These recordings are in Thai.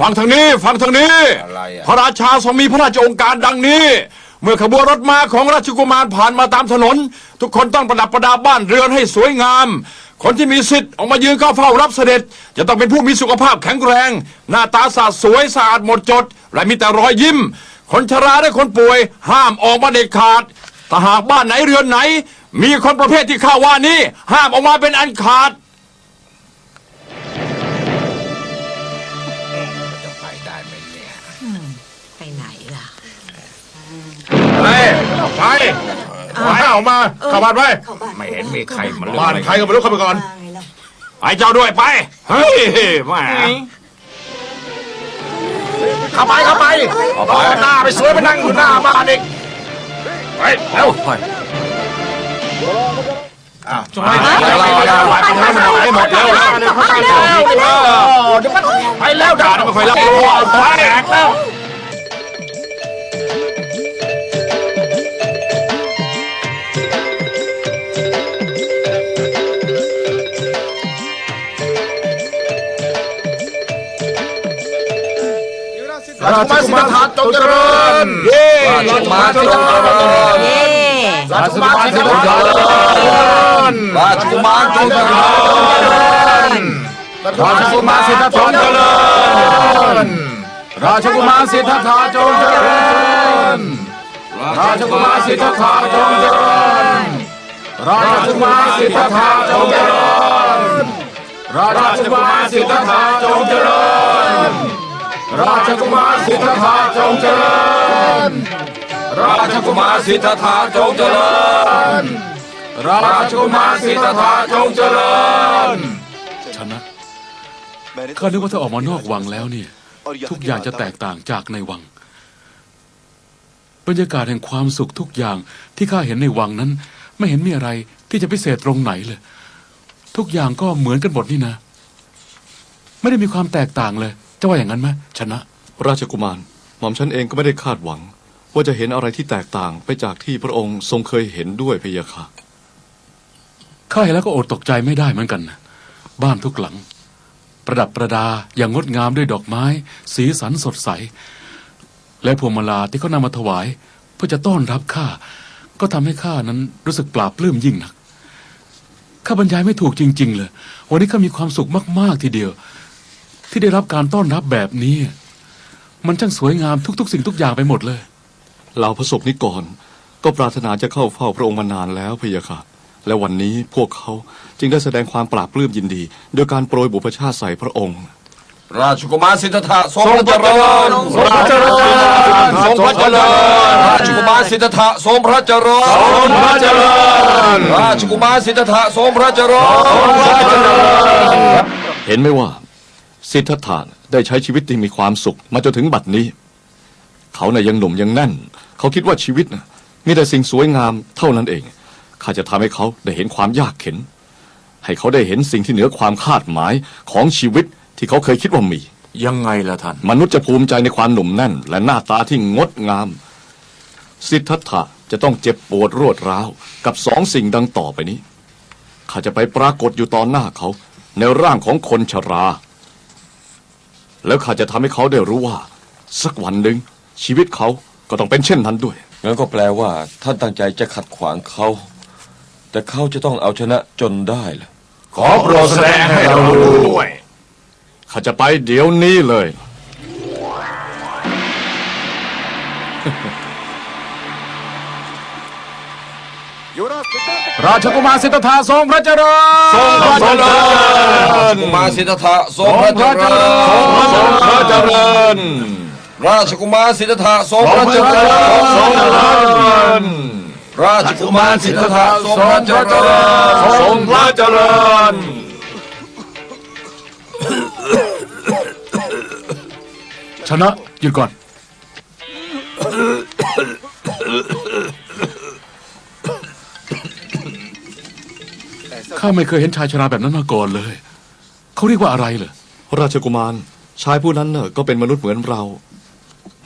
ฟังทางนี้ ฟังทางนี้ อะไรอะพระราชาทรงมีพระราชโองการดังนี้ เมื่อขบวนรถม้าของราชกุมารผ่านมาตามถนน ทุกคนต้องประดับประดาบ้านเรือนให้สวยงาม คนที่มีสิทธิ์ออกมายืนเข้าเฝ้ารับเสด็จ จะต้องเป็นผู้มีสุขภาพแข็งแรง หน้าตาสะอาดสวยสะอาดหมดจด และมีแต่รอยยิ้ม คนชราและคนป่วย ห้ามออกมาเด็ดขาดถ้าหากบ้านไหนเรือนไหน มีคนประเภทที่ข้าว่านี้ห้ามออกมาเป็นอันขาด ไปไปไปออกมาเข้าบ้านไปไม่เห็นมีใครมาเลือกบ้านใครก็ไม่รู้เข้าไปก่อนไงล่ะไปเจ้าด้วยไป เฮ้ยแหม่เข้าไปเข้าไปเอาหน้าไปสวยไปนั่งอยู่หน้าบ้านอีกไปเร็วไปจะไปไหนไปไหนไปไปไปไปหมดแล้วแล้วไปแล้วเดี๋ยวมันไปแล้วด่าด่าไม่ค่อยรับรู้ไปแตกแล้ว ราชกุมารสิทธัตถะจงเจริญเย้ราชกุมารสิทธัตถะจงเจริญเย้ราชกุมารสิทธัตถะจงเจริญราชกุมารจงเจริญราชกุมารสิทธัตถะจงเจริญราชกุมารสิทธัตถะจงเจริญราชกุมารสิทธัตถะจงเจริญราชกุมารสิทธัตถะจงเจริญราชกุมารสิทธัตถะจงเจริญ ราชกุมารสิทธัตถะจงเจริญ ราชกุมารสิทธัตถะจงเจริญ ราชกุมารสิทธัตถะจงเจริญ ชนะข้านึกว่าถ้าออกมานอกวังแล้วเนี่ย ทุกอย่างจะแตกต่างจากในวัง บรรยากาศแห่งความสุขทุกอย่างที่ข้าเห็นในวังนั้น ไม่เห็นมีอะไรที่จะพิเศษตรงไหนเลย ทุกอย่างก็เหมือนกันหมดนี่นะ ไม่ได้มีความแตกต่างเลย จะว่าอย่างนั้นไหมชนะ ราชกุมาร หม่อมฉันเองก็ไม่ได้คาดหวัง ว่าจะเห็นอะไรที่แตกต่างไปจากที่พระองค์ทรงเคยเห็นด้วยพะยะค่ะข้าเห็นแล้วก็อดตกใจไม่ได้เหมือนกันนะบ้านทุกหลัง ประดับประดาอย่างงดงามด้วยดอกไม้ สีสันสดใส และพวงมาลาที่เขานำมาถวาย เพื่อจะต้อนรับข้าก็ทำให้ข้านั้นรู้สึกปลาบปลื้มยิ่งนักข้าบรรยายไม่ถูกจริง ๆ เลย วันนี้ข้ามีความสุขมาก ๆ ทีเดียว ที่ได้รับการต้อนรับแบบนี้ มันช่างสวยงามทุกๆ สิ่งทุกอย่างไปหมดเลย เหล่าพระสบนิกรก็ปรารถนาจะเข้าเฝ้าพระองค์มานานแล้วพะยะค่ะ และวันนี้พวกเขาจึงได้แสดงความปราบปลื้มยินดี โดยการโปรยบุพชาติใส่พระองค์ ราชกุมารสิทธัตถะทรงพระเจริญทรงพระเจริญทรงพระเจริญราชกุมารสิทธัตถะทรงพระเจริญทรงพระเจริญราชกุมารสิทธัตถะทรงพระเจริญทรงพระเจริญเห็นไหมว่า สิทธัตถะได้ใช้ชีวิตที่มีความสุข มาจนถึงบัดนี้ เขาน่ะยังหนุ่มยังแน่น เขาคิดว่าชีวิตน่ะมีแต่สิ่งสวยงามเท่านั้นเอง ข้าจะทำให้เขาได้เห็นความยากเข็น ให้เขาได้เห็นสิ่งที่เหนือความคาดหมายของชีวิตที่เขาเคยคิดว่ามี ยังไงล่ะท่าน มนุษย์จะภูมิใจในความหนุ่มแน่น และหน้าตาที่งดงาม สิทธัตถะจะต้องเจ็บปวดรวดร้าว กับสองสิ่งดังต่อไปนี้ ข้าจะไปปรากฏอยู่ตอนหน้าเขา ในร่างของคนชรา แล้วข้าจะทำให้เขาได้รู้ว่า สักวันหนึ่งชีวิตเขาก็ต้องเป็นเช่นนั้นด้วย งั้นก็แปลว่า ท่านตั้งใจจะขัดขวางเขา แต่เขาจะต้องเอาชนะจนได้ล่ะ ขอโปรดแสดงให้เรารู้ด้วย ข้าจะไปเดี๋ยวนี้เลย ราชกุมารสิทธัตถะทรงพระเจริญทรงพระเจริญกุมารสิทธัตถะทรงพระเจริญทรงพระเจริญ ราชกุมารสิทธัตถะทรงพระเจริญทรงพระเจริญ ราชกุมารสิทธัตถะทรงพระเจริญทรงพระเจริญชนะหยุดก่อน ข้าไม่เคยเห็นชายชราแบบนั้นมาก่อนเลย เขาเรียกว่าอะไรเหรอราชกุมารชายผู้นั้นเน่ะก็เป็นมนุษย์เหมือนเรา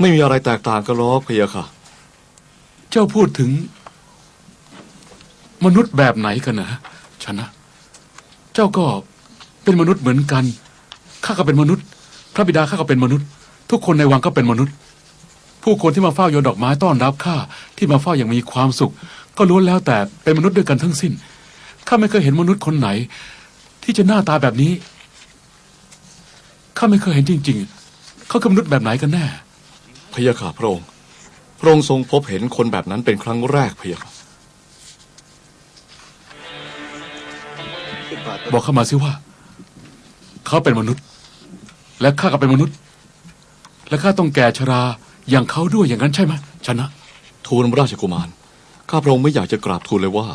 ไม่มีอะไรแตกต่างกันหรอกพะยะค่ะ เจ้าพูดถึง มนุษย์แบบไหนกันนะชนะ เจ้าก็เป็นมนุษย์เหมือนกันข้าก็เป็นมนุษย์ พระบิดาข้าก็เป็นมนุษย์ ทุกคนในวังก็เป็นมนุษย์ ผู้คนที่มาเฝ้าโยนดอกไม้ต้อนรับข้าที่มาเฝ้าอย่างมีความสุข ก็ล้วนแล้วแต่เป็นมนุษย์ด้วยกันทั้งสิ้น ข้าไม่เคยเห็นมนุษย์คนไหน ที่จะหน้าตาแบบนี้ ข้าไม่เคยเห็นจริง ๆ เขาคือมนุษย์แบบไหนกันแน่พะยะค่ะพระองค์พระองค์ทรงพบเห็นคนแบบนั้นเป็นครั้งแรกพะยะค่ะบอกเข้ามาสิว่า เขาเป็นมนุษย์ และข้าก็เป็นมนุษย์ และข้าต้องแก่ชราอย่างเขาด้วยอย่างนั้นใช่ไหมชนะ ทูลราชกุมาร ข้าพระองค์ไม่อยากจะกราบทูลเลยว่า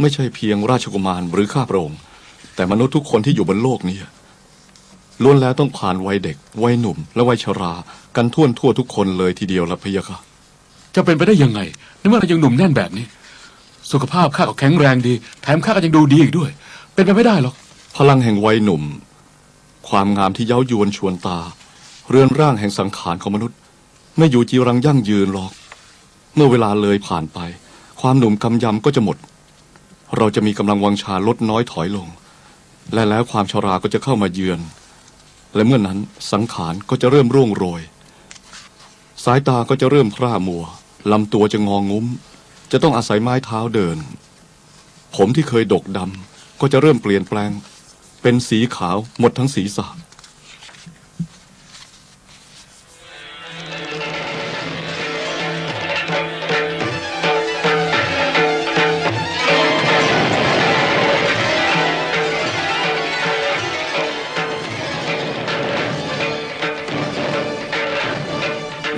ไม่ใช่เพียงราชกุมารหรือข้าพระองค์ แต่มนุษย์ทุกคนที่อยู่บนโลกนี้ล้วนแล้วต้องผ่านวัยเด็ก วัยหนุ่ม และวัยชรา กันทั่วทั่วทุกคนเลยทีเดียวละพะยะค่ะ จะเป็นไปได้ยังไงในเมื่อเรายังหนุ่มแน่นแบบนี้ สุขภาพข้าก็แข็งแรงดี แถมข้าก็ยังดูดีอีกด้วย เป็นไปไม่ได้หรอกพลังแห่งวัยหนุ่ม ความงามที่เย้ายวนชวนตา เรือนร่างแห่งสังขารของมนุษย์ ไม่อยู่จีรังยั่งยืนหรอก เมื่อเวลาเลยผ่านไป ความหนุ่มกำยำก็จะหมด เราจะมีกำลังวังชาลดน้อยถอยลง และแล้วความชราก็จะเข้ามาเยือน และเมื่อนนั้นสังขารก็จะเริ่มร่วงโรย สายตาก็จะเริ่มคร่ามัวลำตัวจะงองงุ้ม จะต้องอาศัยไม้เท้าเดิน ผมที่เคยดกดำก็จะเริ่มเปลี่ยนแปลง เป็นสีขาวหมดทั้งศีรษะ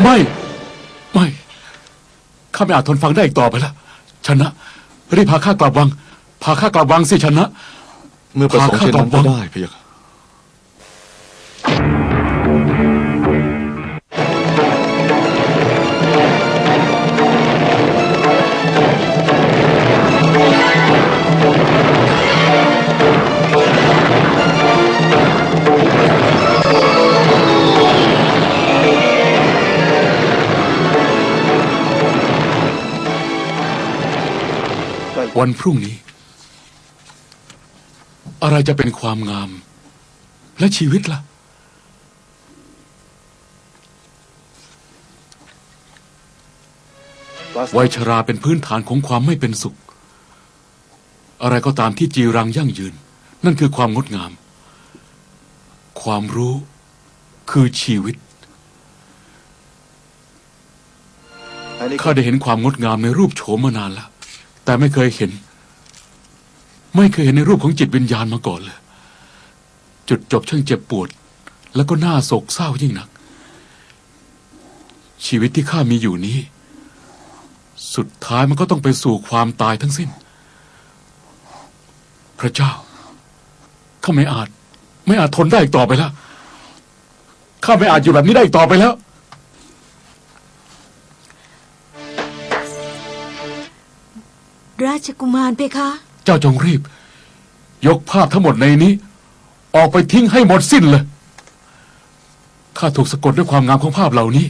ไม่ ไม่ ข้าไม่อาจทนฟังได้อีกต่อไปแล้วชนะ รีบพาข้ากลับวัง พาข้ากลับวังสิชนะ เมื่อประสงค์เช่นนั้นก็ได้พะยะค่ะ วันพรุ่งนี้ อะไรจะเป็นความงาม และชีวิตล่ะ วัยชราเป็นพื้นฐานของความไม่เป็นสุข อะไรก็ตามที่จีรังยั่งยืน นั่นคือความงดงาม ความรู้คือชีวิตข้าได้เห็นความงดงามในรูปโฉมมานานแล้ว แต่ไม่เคยเห็น ไม่เคยเห็นในรูปของจิตวิญญาณมาก่อนเลย จุดจบช่างเจ็บปวด แล้วก็น่าโศกเศร้ายิ่งนัก ชีวิตที่ข้ามีอยู่นี้ สุดท้ายมันก็ต้องไปสู่ความตายทั้งสิ้น พระเจ้า ข้าไม่อาจ ไม่อาจทนได้อีกต่อไปแล้ว ข้าไม่อาจอยู่แบบนี้ได้อีกต่อไปแล้ว ราชกุมารเพคะ เจ้าจงรีบ ยกภาพทั้งหมดในนี้ ออกไปทิ้งให้หมดสิ้นเลย ข้าถูกสะกดด้วยความงามของภาพเหล่านี้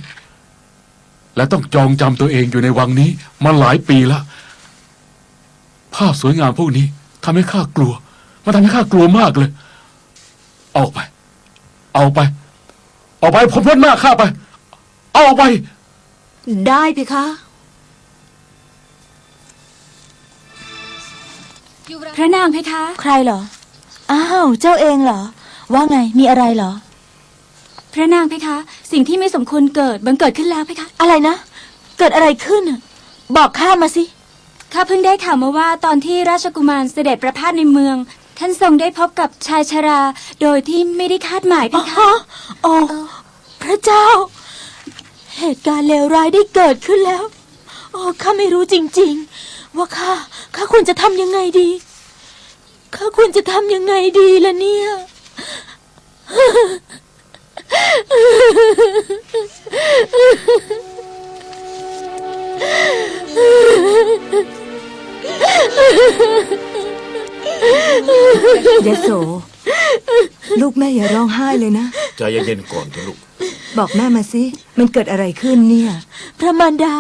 และต้องจองจำตัวเองอยู่ในวังนี้มาหลายปีแล้วภาพสวยงามพวกนี้ทำให้ข้ากลัว มันทำให้ข้ากลัวมากเลยออกไป เอาไปออกไปผมพ้นหน้าข้าไป เอาออกไป ได้เพคะ พระนางเพคะ ใครเหรอ อ้าว เจ้าเองเหรอ ว่าไง มีอะไรเหรอ พระนางเพคะ สิ่งที่ไม่สมควรเกิดบังเกิดขึ้นแล้วเพคะ อะไรนะ เกิดอะไรขึ้นน่ะบอกข้ามาสิ ข้าเพิ่งได้ข่าวมาว่าตอนที่ราชกุมารเสด็จประพาสในเมือง ท่านทรงได้พบกับชายชรา โดยที่ไม่ได้คาดหมายเพอ๋อคะ โอ้ พระเจ้า เหตุการณ์เลวร้ายได้เกิดขึ้นแล้ว โอ้ ข้าไม่รู้จริง ๆ ว่าข้าข้าควรจะทำยังไงดีข้าควรจะทำยังไงดีล่ะเนี่ยยโส ลูกแม่อย่าร้องไห้เลยนะ ใจเย็นๆก่อนเถอะลูก บอกแม่มาสิ มันเกิดอะไรขึ้นเนี่ย พระมารดา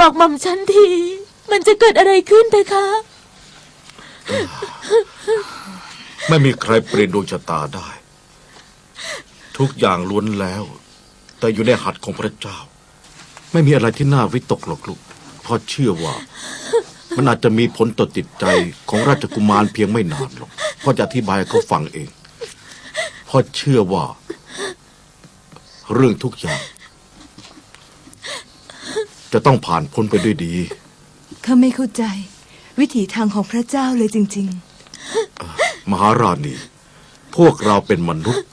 บอกหม่อมฉันที มันจะเกิดอะไรขึ้นไปคะ ไม่มีใครเปลี่ยนดวงชะตาได้ ทุกอย่างล้วนแล้ว แต่อยู่ในหัตถ์ของพระเจ้า ไม่มีอะไรที่น่าวิตกหรอกลูกเพราะเชื่อว่า มันอาจจะมีผลต่อจิตใจของราชกุมารเพียงไม่นานหรอกพ่อจะอธิบายให้เขาฟังเองพ่อเชื่อว่า เรื่องทุกอย่าง จะต้องผ่านพ้นไปด้วยดี ข้าไม่เข้าใจ วิถีทางของพระเจ้าเลยจริง มหาราณี พวกเราเป็นมนุษย์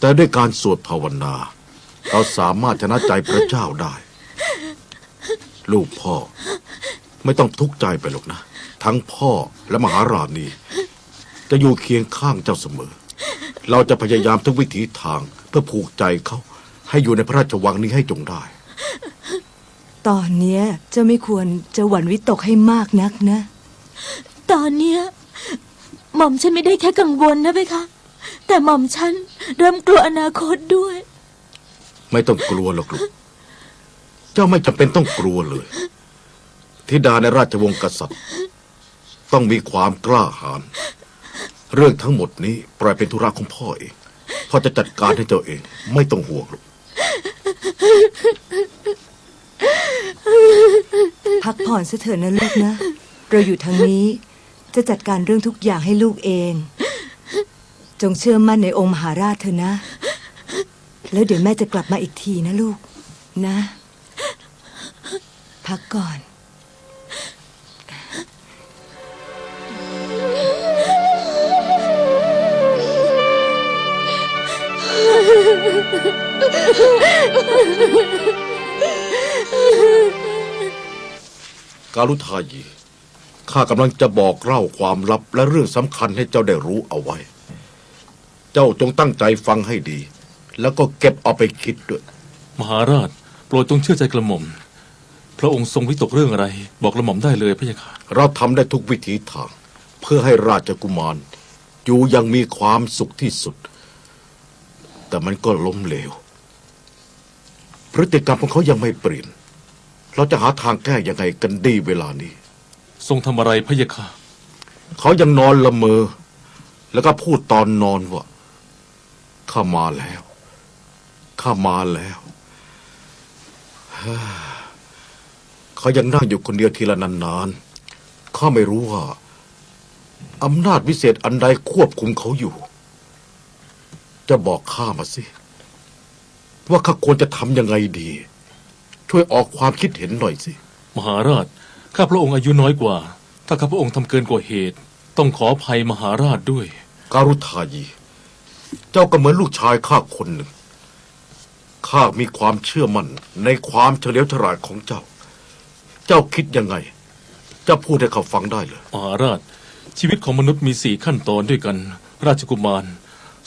แต่ด้วยการสวดภาวนา เราสามารถชนะใจพระเจ้าได้ ลูกพ่อ ไม่ต้องทุกข์ใจไปหรอกนะ ทั้งพ่อและมหาราณี จะอยู่เคียงข้างเจ้าเสมอ เราจะพยายามทุกวิถีทางเพื่อผูกใจเขาให้อยู่ในพระราชวังนี้ให้จงได้ ตอนเนี้ยเจ้าไม่ควรจะหวั่นวิตกให้มากนักนะ ตอนเนี้ยหม่อมฉันไม่ได้แค่กังวลนะเพคะ แต่หม่อมฉันเริ่มกลัวอนาคตด้วย ไม่ต้องกลัวหรอกลูก เจ้าไม่จำเป็นต้องกลัวเลย ธิดาในราชวงศ์กษัตริย์ ต้องมีความกล้าหาญ เรื่องทั้งหมดนี้ปล่อยเป็นธุระของพ่อเอง พ่อจะจัดการให้เจ้าเอง ไม่ต้องห่วงหรอก พักผ่ อนซะเถอะนะลูกนะ เราอยู่ทางนี้จะจัดการเรื่องทุกอย่างให้ลูกเอง จงเชื่อมั่นในองค์มหาราชเถอะนะ แล้วเดี๋ยวแม่จะกลับมาอีกทีนะลูกนะ พักก่อน การุทายี ข้ากำลังจะบอกเล่าความลับและเรื่องสำคัญให้เจ้าได้รู้เอาไว้ เจ้าจงตั้งใจฟังให้ดี แล้วก็เก็บเอาไปคิดด้วย มหาราช โปรดจงเชื่อใจกระหม่อม พระองค์ทรงวิตกเรื่องอะไร บอกกระหม่อมได้เลยพระยาค่ะเราทำได้ทุกวิถีทาง เพื่อให้ราชกุมาร อยู่อยังมีความสุขที่สุด แต่มันก็ล้มเหลว พฤติกรรมของเขายังไม่เปลี่ยน เราจะหาทางแก้ยังไงกันดีเวลานี้ ทรงทำอะไรพระยาค่ะ เขายังนอนละเมอ แล้วก็พูดตอนนอนว่าข้ามาแล้วข้ามาแล้วฮ่าเขายังนั่งอยู่คนเดียวทีละนานๆข้าไม่รู้ว่าอำนาจวิเศษอันใดควบคุมเขาอยู่ จะบอกข้ามาสิ ว่าข้าควรจะทำยังไงดี ช่วยออกความคิดเห็นหน่อยสิ มหาราช ข้าพระองค์อายุน้อยกว่า ถ้าข้าพระองค์ทำเกินกว่าเหตุ ต้องขออภัยมหาราชด้วย การุทายี เจ้าก็เหมือนลูกชายข้าคนหนึ่ง ข้ามีความเชื่อมั่นในความเฉลียวฉลาดของเจ้า เจ้าคิดยังไง เจ้าพูดให้เขาฟังได้เลย มหาราช ชีวิตของมนุษย์มีสี่ขั้นตอนด้วยกัน ราชกุมาร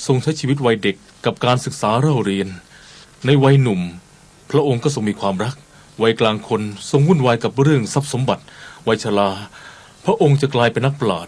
ทรงใช้ชีวิตวัยเด็กกับการศึกษาเล่าเรียน ในวัยหนุ่ม พระองค์ก็ทรงมีความรัก วัยกลางคนทรงวุ่นวายกับเรื่องทรัพย์สมบัติ วัยชรา พระองค์จะกลายเป็นนักปราชญ์